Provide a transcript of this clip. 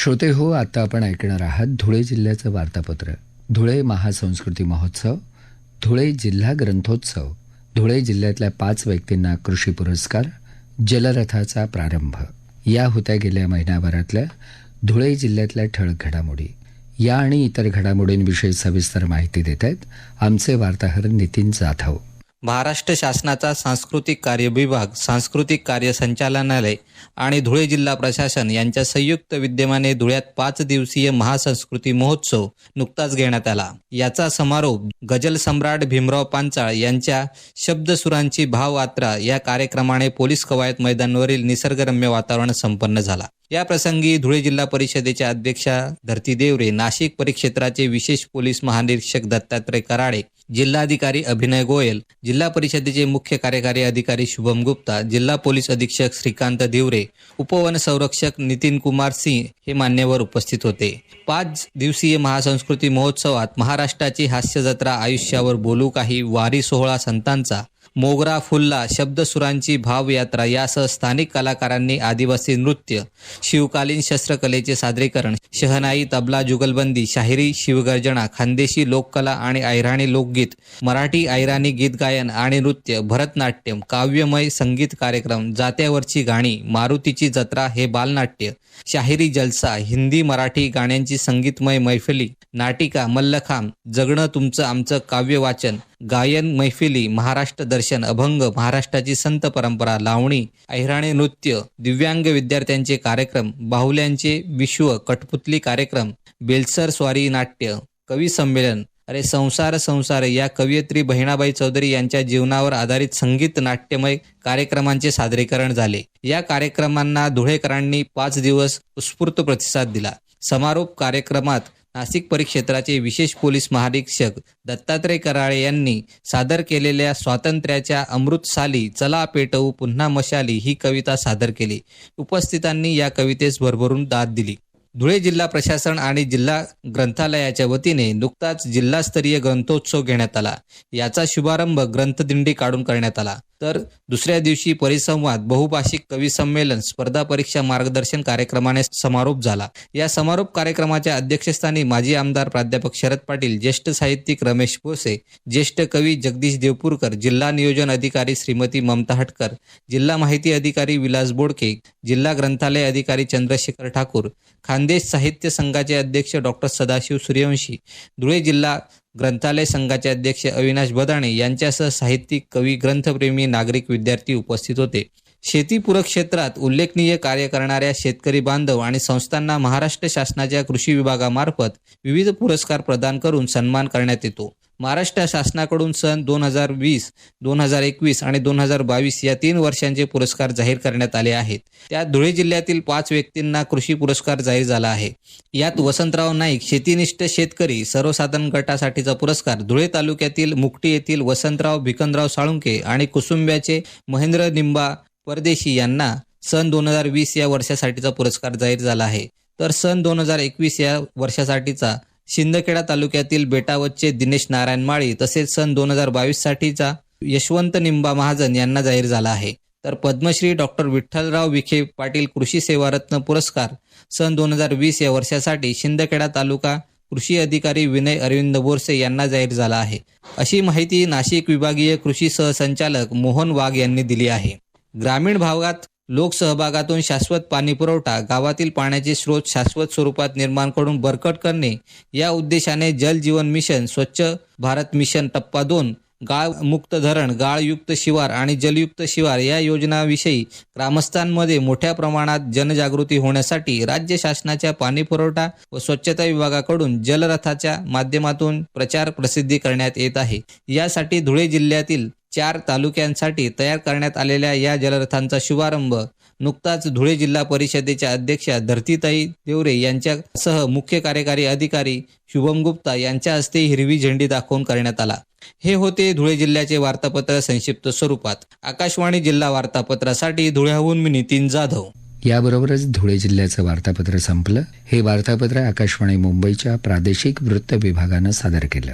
श्रोते हो आता आपण ऐकणार आहात धुळे जिल्ह्याचं वार्तापत्र. धुळे महासंस्कृती महोत्सव धुळे जिल्हा ग्रंथोत्सव धुळे जिल्ह्यातल्या पाच व्यक्तींना कृषी पुरस्कार जलरथाचा प्रारंभ. या होत्या गेल्या महिन्याभरातल्या धुळे जिल्ह्यातल्या ठळक घडामोडी. या आणि इतर घडामोडींविषयी सविस्तर माहिती देत आहेत आमचे वार्ताहर नितीन जाधव. महाराष्ट्र शासनाचा सांस्कृतिक कार्य विभाग सांस्कृतिक कार्य संचालनालय आणि धुळे जिल्हा प्रशासन यांच्या संयुक्त विद्यमाने धुळ्यात पाच दिवसीय महासंस्कृती महोत्सव नुकताच घेण्यात आला. याचा समारोप गजल सम्राट भीमराव पांचाळ यांच्या शब्दसुरांची भावयात्रा या कार्यक्रमाने पोलीस कवायत मैदानावरील निसर्गरम्य वातावरण संपन्न झाला. या प्रसंगी धुळे जिल्हा परिषदेच्या अध्यक्षा धरती देवरे नाशिक परिक्षेत्राचे विशेष पोलीस महानिरीक्षक दत्तात्रय कराडे जिल्हाधिकारी अभिनय गोयल जिल्हा परिषदेचे मुख्य कार्यकारी अधिकारी शुभम गुप्ता जिल्हा पोलीस अधीक्षक श्रीकांत धिवरे उपवन संरक्षक नितीन कुमार सिंह हे मान्यवर उपस्थित होते. पाच दिवसीय महासंस्कृती महोत्सवात महाराष्ट्राची हास्य जत्रा आयुष्यावर बोलू काही वारी सोहळा संतांचा मोगरा फुल्ला शब्दसुरांची भावयात्रा यासह स्थानिक कलाकारांनी आदिवासी नृत्य शिवकालीन शस्त्रकलेचे सादरीकरण शहनाई तबला जुगलबंदी शाहिरी शिवगर्जना खानदेशी लोककला आणि ऐराणी लोकगीत मराठी ऐराणी गीत गायन आणि नृत्य भरतनाट्यम काव्यमय संगीत कार्यक्रम जात्यावरची गाणी मारुतीची जत्रा हे बालनाट्य शाहिरी जलसा हिंदी मराठी गाण्यांची संगीतमय मैफिली नाटिका मल्लखांब जगणं तुमचं आमचं काव्य वाचन गायन मैफिली महाराष्ट्र दर्शन अभंग महाराष्ट्राची संत परंपरा लावणी अहिराणे नृत्य दिव्यांग विद्यार्थ्यांचे कार्यक्रम बाहुल्यांचे विश्व कठपुतली कार्यक्रम बेलसर स्वारी नाट्य कवी संमेलन अरे संसार संसार या कवयित्री बहिणाबाई चौधरी यांच्या जीवनावर आधारित संगीत नाट्यमय कार्यक्रमांचे सादरीकरण झाले. या कार्यक्रमांना धुळेकरांनी पाच दिवस उत्स्फूर्त प्रतिसाद दिला. समारोप कार्यक्रमात नाशिक परिक्षेत्राचे विशेष पोलीस महानिरीक्षक दत्तात्रय कराळे यांनी सादर केलेल्या स्वातंत्र्याच्या अमृतसाली चला पेटवू पुन्हा मशाली ही कविता सादर केली. उपस्थितांनी या कवितेस भरभरून दाद दिली. धुळे जिल्हा प्रशासन आणि जिल्हा ग्रंथालयाच्या वतीने नुकताच जिल्हास्तरीय ग्रंथोत्सव घेण्यात आला. याचा शुभारंभ ग्रंथदिंडी काढून करण्यात आला. तर दुसऱ्या दिवशी परिसंवाद बहुभाषिक कवी संमेलन स्पर्धा परीक्षा मार्गदर्शन कार्यक्रमाने समारोप झाला. या समारोप कार्यक्रमाच्या अध्यक्षस्थानी माजी आमदार प्राध्यापक शरद पाटील ज्येष्ठ साहित्यिक रमेश भोसे ज्येष्ठ कवी जगदीश देवपूरकर जिल्हा नियोजन अधिकारी श्रीमती ममता हटकर जिल्हा माहिती अधिकारी विलास बोडके जिल्हा ग्रंथालय अधिकारी चंद्रशेखर ठाकूर खानदेश साहित्य संघाचे अध्यक्ष डॉक्टर सदाशिव सूर्यवंशी धुळे जिल्हा ग्रंथालय संघाचे अध्यक्ष अविनाश बदाणे यांच्यासह साहित्यिक कवी ग्रंथप्रेमी नागरिक विद्यार्थी उपस्थित होते. शेतीपूरक क्षेत्रात उल्लेखनीय कार्य करणाऱ्या शेतकरी बांधव आणि संस्थांना महाराष्ट्र शासनाच्या कृषी विभागामार्फत विविध पुरस्कार प्रदान करून सन्मान करण्यात येतो. महाराष्ट्र शासनाकडून सन दोन हजार वीस दोन हजार एकवीस आणि दोन हजार बावीस या तीन वर्षांचे पुरस्कार जाहीर करण्यात आले आहेत. त्यात धुळे जिल्ह्यातील पाच व्यक्तींना कृषी पुरस्कार जाहीर झाला आहे. यात वसंतराव नाईक शेतीनिष्ठ शेतकरी सर्वसाधारण गटासाठीचा पुरस्कार धुळे तालुक्यातील मुकटी येथील वसंतराव भिकनराव साळुंके आणि कुसुंब्याचे महेंद्र निंबा परदेशी यांना सन दोन हजार वीस या वर्षासाठीचा पुरस्कार जाहीर झाला आहे. तर सन दोन हजार एकवीस या वर्षासाठीचा शिंदखेडा तालुक्यातील बेटावतचे दिनेश नारायण माळी तसेच सन दोन हजार बावीस साठीचा यशवंत निंबा महाजन यांना जाहीर झाला आहे. तर पद्मश्री डॉक्टर विठ्ठलराव विखे पाटील कृषी सेवारत्न पुरस्कार सन दोन हजार वीस या वर्षासाठी शिंदखेडा तालुका कृषी अधिकारी विनय अरविंद बोरसे यांना जाहीर झाला आहे. अशी माहिती नाशिक विभागीय कृषी सहसंचालक मोहन वाघ यांनी दिली आहे. ग्रामीण भागात लोकसहभागातून शाश्वत पाणी पुरवठा गावातील पाण्याचे स्रोत शाश्वत स्वरूपात निर्माण करून बरकट करणे या उद्देशाने जल जीवन मिशन स्वच्छ भारत मिशन टप्पा दोन गाळ मुक्त धरण गाळयुक्त शिवार आणि जलयुक्त शिवार या योजनाविषयी ग्रामस्थांमध्ये मोठ्या प्रमाणात जनजागृती होण्यासाठी राज्य शासनाच्या पाणी पुरवठा व स्वच्छता विभागाकडून जलरथाच्या माध्यमातून प्रचार प्रसिद्धी करण्यात येत आहे. यासाठी धुळे जिल्ह्यातील चार तालुक्यांसाठी तयार करण्यात आलेल्या या जलरथांचा शुभारंभ नुकताच धुळे जिल्हा परिषदेच्या अध्यक्षा धरतीताई देवरे यांच्यासह मुख्य कार्यकारी अधिकारी शुभम गुप्ता यांच्या हस्ते हिरवी झेंडी दाखवून करण्यात आला. हे होते धुळे जिल्ह्याचे वार्तापत्र संक्षिप्त स्वरूपात. आकाशवाणी जिल्हा वार्तापत्रासाठी धुळ्याहून मी नितीन जाधव. याबरोबरच धुळे जिल्ह्याचं वार्तापत्र संपलं. हे वार्तापत्र आकाशवाणी मुंबईच्या प्रादेशिक वृत्त विभागानं सादर केलं.